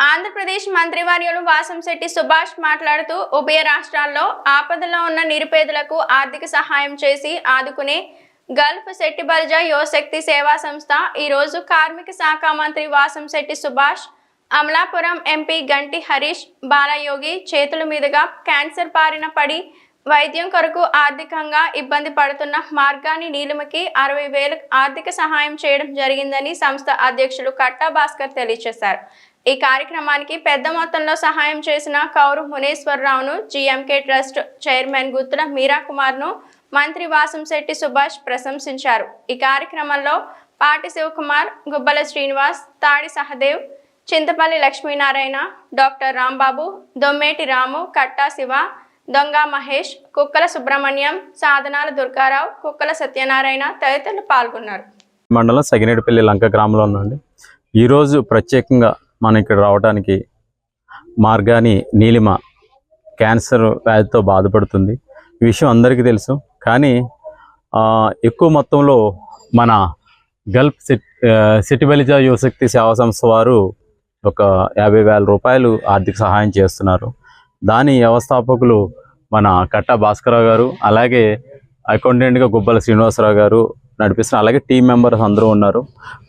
ఆంధ్రప్రదేశ్ మంత్రివర్యులు వాసంశెట్టి సుభాష్ మాట్లాడుతూ ఉభయ రాష్ట్రాల్లో ఆపదలో ఉన్న నిరుపేదలకు ఆర్థిక సహాయం చేసి ఆదుకునే గల్ఫ్ శెట్టి బల్జా యువశక్తి సేవా సంస్థ ఈరోజు కార్మిక శాఖ మంత్రి వాసంశెట్టి సుభాష్ అమలాపురం ఎంపీ గంటి హరీష్ బాలయోగి చేతుల మీదుగా క్యాన్సర్ బారిన పడి వైద్యం కొరకు ఆర్థికంగా ఇబ్బంది పడుతున్న మార్గాని నీలిమకి అరవై వేలు ఆర్థిక సహాయం చేయడం జరిగిందని సంస్థ అధ్యక్షులు కట్టా భాస్కర్ తెలియజేశారు. ఈ కార్యక్రమానికి పెద్ద మొత్తంలో సహాయం చేసిన Kauru మునేశ్వరరావును GMK trust chairman Guttula Meera కుమార్ను మంత్రి వాసంశెట్టి సుభాష్ ప్రశంసించారు. ఈ కార్యక్రమంలో పాటి శివకుమార్ గుబ్బల శ్రీనివాస్ తాడి సహదేవ్ చింతపల్లి లక్ష్మీనారాయణ డాక్టర్ రాంబాబు దొమ్మేటి రాము కట్టా శివ దొంగ మహేష్ కుక్కల సుబ్రహ్మణ్యం సాధనాల దుర్గారావు కుక్కల సత్యనారాయణ తదితరులు పాల్గొన్నారు. మండలం సగినేటిపల్లి లంక గ్రామంలో ఉందండి ఈరోజు ప్రత్యేకంగా మనం ఇక్కడ రావడానికి మార్గాని నీలిమ క్యాన్సర్ వ్యాధితో బాధపడుతుంది. ఈ విషయం అందరికీ తెలుసు. కానీ ఎక్కువ మొత్తంలో మన గల్ఫ్ సిట్ సిటిబలిజా యువశక్తి సేవా సంస్థ వారు ఒక యాభై వేల రూపాయలు ఆర్థిక సహాయం చేస్తున్నారు. దాని వ్యవస్థాపకులు మన కట్ట భాస్కరరావు గారు అలాగే అకౌంటెంట్గా గుబ్బల శ్రీనివాసరావు గారు నడిపిస్తున్నారు. అలాగే టీం మెంబర్స్ అందరూ ఉన్నారు.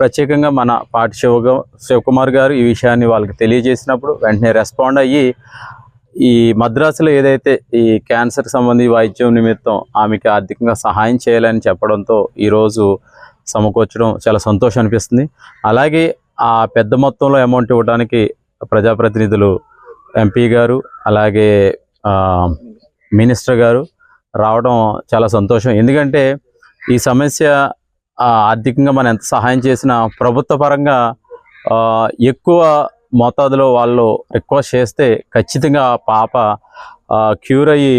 ప్రత్యేకంగా మన పాటి శివ శివకుమార్ గారు ఈ విషయాన్ని వాళ్ళకి తెలియజేసినప్పుడు వెంటనే రెస్పాండ్ అయ్యి ఈ మద్రాసులో ఏదైతే ఈ క్యాన్సర్ సంబంధి వైద్యం నిమిత్తం ఆమెకి ఆర్థికంగా సహాయం చేయాలని చెప్పడంతో ఈరోజు సమకూర్చడం చాలా సంతోషం అనిపిస్తుంది. అలాగే ఆ పెద్ద మొత్తంలో అమౌంట్ ఇవ్వడానికి ప్రజాప్రతినిధులు ఎంపీ గారు అలాగే మినిస్టర్ గారు రావడం చాలా సంతోషం. ఎందుకంటే ఈ సమస్య ఆర్థికంగా మనం ఎంత సహాయం చేసినా ప్రభుత్వ పరంగా ఎక్కువ మోతాదులో వాళ్ళు రిక్వెస్ట్ చేస్తే ఖచ్చితంగా పాప క్యూర్ అయ్యి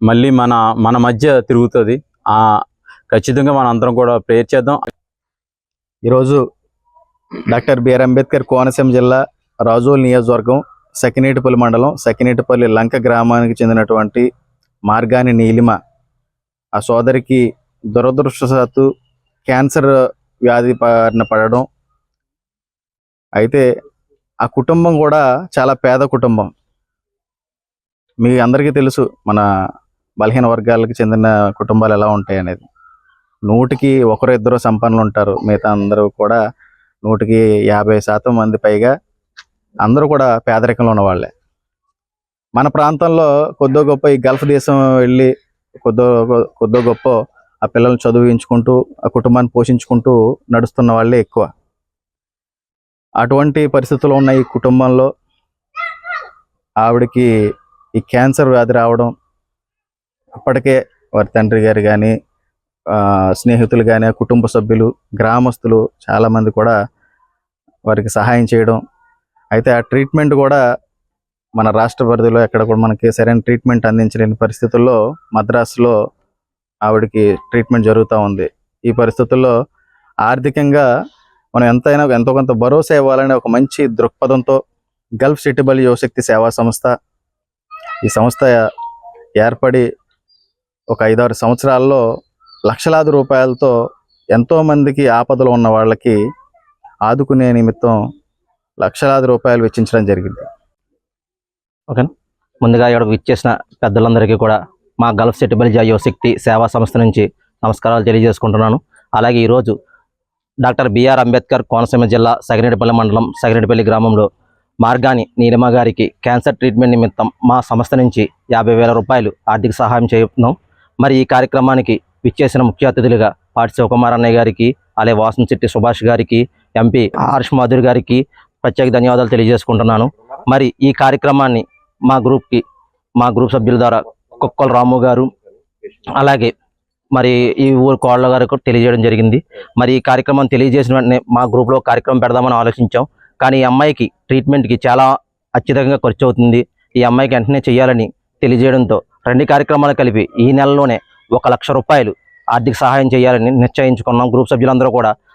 మళ్ళీ మన మన మధ్య తిరుగుతుంది. ఆ, ఖచ్చితంగా మన అందరం కూడా ప్రేర్ చేద్దాం. ఈరోజు డాక్టర్ బిఆర్ అంబేద్కర్ కోనసీమ జిల్లా రాజోల్ నియోజకవర్గం సకినేటిపల్లి మండలం సకినేటిపల్లి లంక గ్రామానికి చెందినటువంటి మార్గాని నీలిమ ఆ సోదరికి దురదృష్టవశాత్తు క్యాన్సర్ వ్యాధి బారిన పడడం. అయితే ఆ కుటుంబం కూడా చాలా పేద కుటుంబం. మీ అందరికీ తెలుసు మన బలహీన వర్గాలకు చెందిన కుటుంబాలు ఎలా ఉంటాయి అనేది. నూటికి ఒకరు ఇద్దరు సంపన్నులు ఉంటారు. మిగతా అందరూ కూడా నూటికి యాభై శాతం మంది పైగా అందరూ కూడా పేదరికంలో ఉన్నవాళ్ళే మన ప్రాంతంలో కొద్దో గొప్ప ఈ గల్ఫ్ దేశం వెళ్ళి కొద్దో కొద్దో గొప్ప ఆ పిల్లల్ని చదివించుకుంటూ ఆ కుటుంబాన్ని పోషించుకుంటూ నడుస్తున్న వాళ్ళే ఎక్కువ. అటువంటి పరిస్థితుల్లో ఉన్న ఈ కుటుంబంలో ఆవిడకి ఈ క్యాన్సర్ వ్యాధి రావడం అప్పటికే వారి తండ్రి గారు కానీ స్నేహితులు కానీ కుటుంబ సభ్యులు గ్రామస్తులు చాలామంది కూడా వారికి సహాయం చేయడం. అయితే ఆ ట్రీట్మెంట్ కూడా మన రాష్ట్ర పరిధిలో ఎక్కడ కూడా మనకి సరైన ట్రీట్మెంట్ అందించలేని పరిస్థితుల్లో మద్రాసులో ఆవిడకి ట్రీట్మెంట్ జరుగుతూ ఉంది. ఈ పరిస్థితుల్లో ఆర్థికంగా మనం ఎంతైనా ఎంతో కొంత భరోసా ఇవ్వాలనే ఒక మంచి దృక్పథంతో గల్ఫ్ సిటిబల్ యువశక్తి సేవా సంస్థ ఈ సంస్థ ఏర్పడి ఒక ఐదారు సంవత్సరాల్లో లక్షలాది రూపాయలతో ఎంతో మందికి ఆపదలు ఉన్న వాళ్ళకి ఆదుకునే నిమిత్తం లక్షలాది రూపాయలు వెచ్చించడం జరిగింది. ఓకే ముందుగా ఇక్కడ విచ్చేసిన పెద్దలందరికీ కూడా మా గల్ఫ్ సెటిబల్ యువ శక్తి సేవా సంస్థ నుంచి నమస్కారాలు తెలియజేసుకుంటున్నాను. అలాగే ఈరోజు డాక్టర్ బిఆర్ అంబేద్కర్ కోనసీమ జిల్లా సగిరెడ్డిపల్లి మండలం సగిరెడ్డిపల్లి గ్రామంలో మార్గాని నీలిమ గారికి క్యాన్సర్ ట్రీట్మెంట్ నిమిత్తం మా సంస్థ నుంచి యాభై వేల రూపాయలు ఆర్థిక సహాయం చేస్తున్నాం మరి ఈ కార్యక్రమానికి విచ్చేసిన ముఖ్య అతిథులుగా పాటి శివకుమార్ అన్నయ్య గారికి అలాగే వాసంశెట్టి సుభాష్ గారికి ఎంపీ హర్ష్ మాధురి గారికి ప్రత్యేక ధన్యవాదాలు తెలియజేసుకుంటున్నాను. మరి ఈ కార్యక్రమాన్ని మా గ్రూప్కి మా గ్రూప్ సభ్యుల ద్వారా కుక్కల రాము గారు అలాగే మరి ఈ ఊరు కోళ్ళ గారు తెలియజేయడం జరిగింది. మరి ఈ కార్యక్రమం తెలియజేసిన వెంటనే మా గ్రూప్లో కార్యక్రమం పెడదామని ఆలోచించాం. కానీ ఈ అమ్మాయికి ట్రీట్మెంట్కి చాలా అత్యధికంగా ఖర్చు అవుతుంది. ఈ అమ్మాయికి వెంటనే చేయాలని తెలియజేయడంతో రెండు కార్యక్రమాలు కలిపి ఈ నెలలోనే ఒక లక్ష రూపాయలు ఆర్థిక సహాయం చేయాలని నిశ్చయించుకున్నాం. గ్రూప్ సభ్యులందరూ కూడా